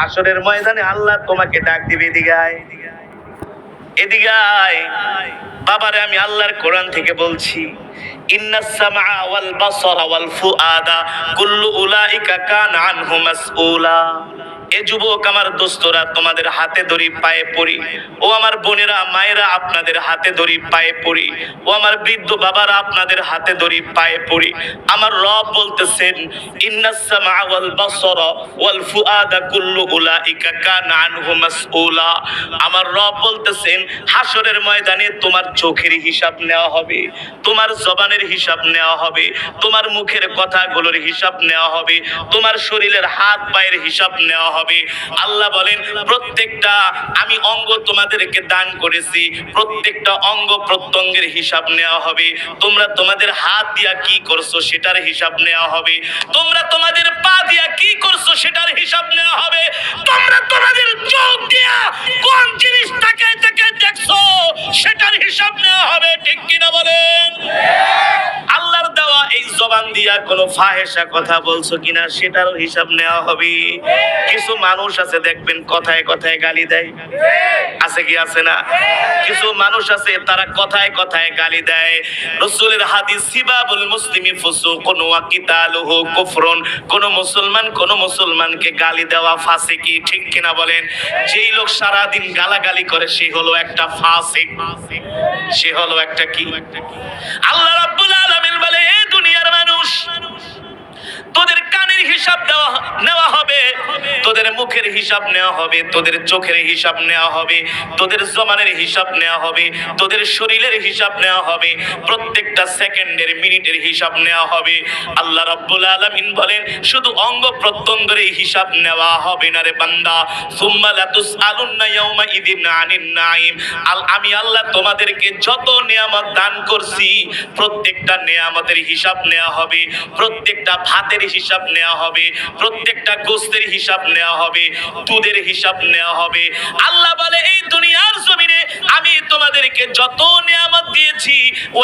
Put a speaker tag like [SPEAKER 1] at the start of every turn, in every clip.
[SPEAKER 1] হাসরের ময়দানে আল্লাহ তোমাকে ডাক দিবে এদিকে আয়। এদিকে আয়। বাবারে, আমি আল্লাহর কোরআন থেকে বলছি। তোমাদের হাতে ধরি পায়ে পড়ি। ও আমার বোনেরা, মায়েরা আপনাদের হাতে ধরি পায়ে পড়ি। ও আমার বৃদ্ধ বাবারা, আপনাদের হাতে ধরি পায়ে পড়ি। আমার রব বলতেছেন আমার রব বলতেছেন হাসরের ময়দানে তোমার চোখের হিসাব নেওয়া হবে। তোমার জবানের হিসাব নেওয়া হবে, তোমার মুখের কথাগুলোর হিসাব নেওয়া হবে, তোমার শরীরের হাত পায়ের হিসাব নেওয়া হবে। আল্লাহ বলেন, প্রত্যেকটা আমি অঙ্গ তোমাদেরকে দান করেছি, প্রত্যেকটা অঙ্গ প্রত্যঙ্গের হিসাব নেওয়া হবে। তোমরা তোমাদের হাত দিয়া কি করছ সেটার হিসাব নেওয়া হবে। তোমরা তোমাদের পা দিয়া কি করছ সেটার হিসাব নেওয়া হবে। তোমরা তোমাদের চোখ দিয়া কোন জিনিস তাকায় তাকায় দেখছ সেটার হিসাব নেওয়া হবে ঠিক কিনা বলেন আল্লাহর দেওয়া এই জবান দিয়া কোনো ফাহেসা কথা বলছো কিনা সেটারও হিসাব নেওয়া হবে। কিছু মানুষ আছে, দেখবেন, কথায় কথায় গালি দেয়। আছে কি, আছে না? কিছু মানুষ আছে, তারা কথায় কথায় গালি দেয়। রসুলের হাদিস, সিবাবুল মুসলিমি ফুসু কোন ওয়াকিতালুহু কুফরুন। কোন মুসলমান কোন মুসলমানকে গালি দেওয়া ফাসিকি ঠিক কিনা বলেন? যেই লোক সারা দিন গালাগালি করে, সে হলো একটা ফাসিক সে হলো একটা কি? আল্লাহ রাব্বুল আলামিন বলে মানুষ তোদের কানের হিসাব দেওয়া নেওয়া হবে তোদের মুখের হিসাব নেওয়া হবে, তোদের চোখের হিসাব নেওয়া হবে, তোদের জমানের হিসাব নেওয়া হবে, তোদের শরীরের হিসাব নেওয়া হবে, প্রত্যেকটা সেকেন্ডের মিনিটের হিসাব নেওয়া হবে। আল্লাহ রাব্বুল আলামিন বলেন, শুধু অঙ্গ প্রত্যঙ্গের হিসাব নেওয়া হবে না রে বান্দা। সুম্মা লাতুসআলুন্না ইয়াউমা ইদিন আনিন নাঈম। আল, আমি আল্লাহ তোমাদেরকে যত নিয়ামত দান করছি, প্রত্যেকটা নিয়ামতের হিসাব নেওয়া হবে, প্রত্যেকটা ভাতের হিসাব নেওয়া হবে, প্রত্যেকটা গোস্তের হিসাব নেওয়া হবে দুধের হিসাব নেওয়া হবে। আল্লাহ বলে, এই দুনিয়ার জমিনে আমি তোমাদেরকে যত নিয়ামত দিয়েছি ও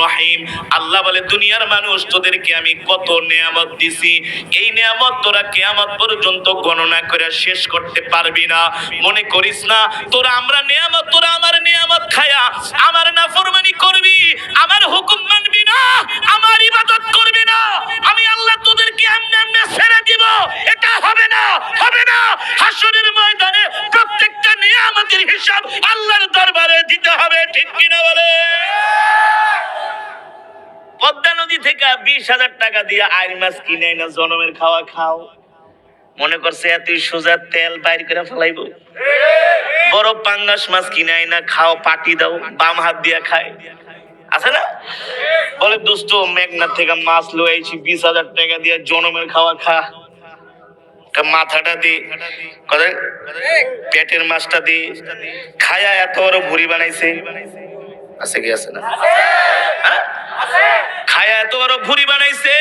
[SPEAKER 1] রহিম। আল্লাহ বলে, দুনিয়ার মানুষ তোদেরকে আমি কত নিয়ামত দিছি, এই নিয়ামত তোরা কিয়ামত পর্যন্ত গণনা করে শেষ করতে পারবি না। মনে করিস না, তোরা আমরা নিয়ামত, তোরা আমার নিয়ামত খায়া, আমার নাফরমানি করবি আমার হুকুম মানবি না আমার ইবাদত করবি না আমি আল্লাহ তোদেরকে এমনি এমনি ছেড়ে দিব এটা হবে না হবে না হাসরের ময়দানে প্রত্যেকটা নিয়ামতের হিসাব আল্লাহর দরবারে দিতে হবে, ঠিক কিনা বলে? পদ্মা নদী থেকে বিশ হাজার টাকা দিয়ে আইল মাছ কিনে না জনমের খাওয়া খাও। মনে করছে এতই সোজা তেল বাইর করে ফেলাইব। বড় পাঙ্গাস মাছ কিনে না খাও, পাটি দাও, বাম হাত দিয়া খায়। আছে না? বলে দোস্ত মেঘনাথ থেকে মাছ লইছি বিশ হাজার টাকা দিয়ে জনমের খাওয়া খা। মাথাটা দি। পেটের মাছটা দি। খায়া এত বড় ভুড়ি বানাইছে। আছে কি আছে না? হ্যাঁ? খায়া এত বড় ভুড়ি বানাইছে।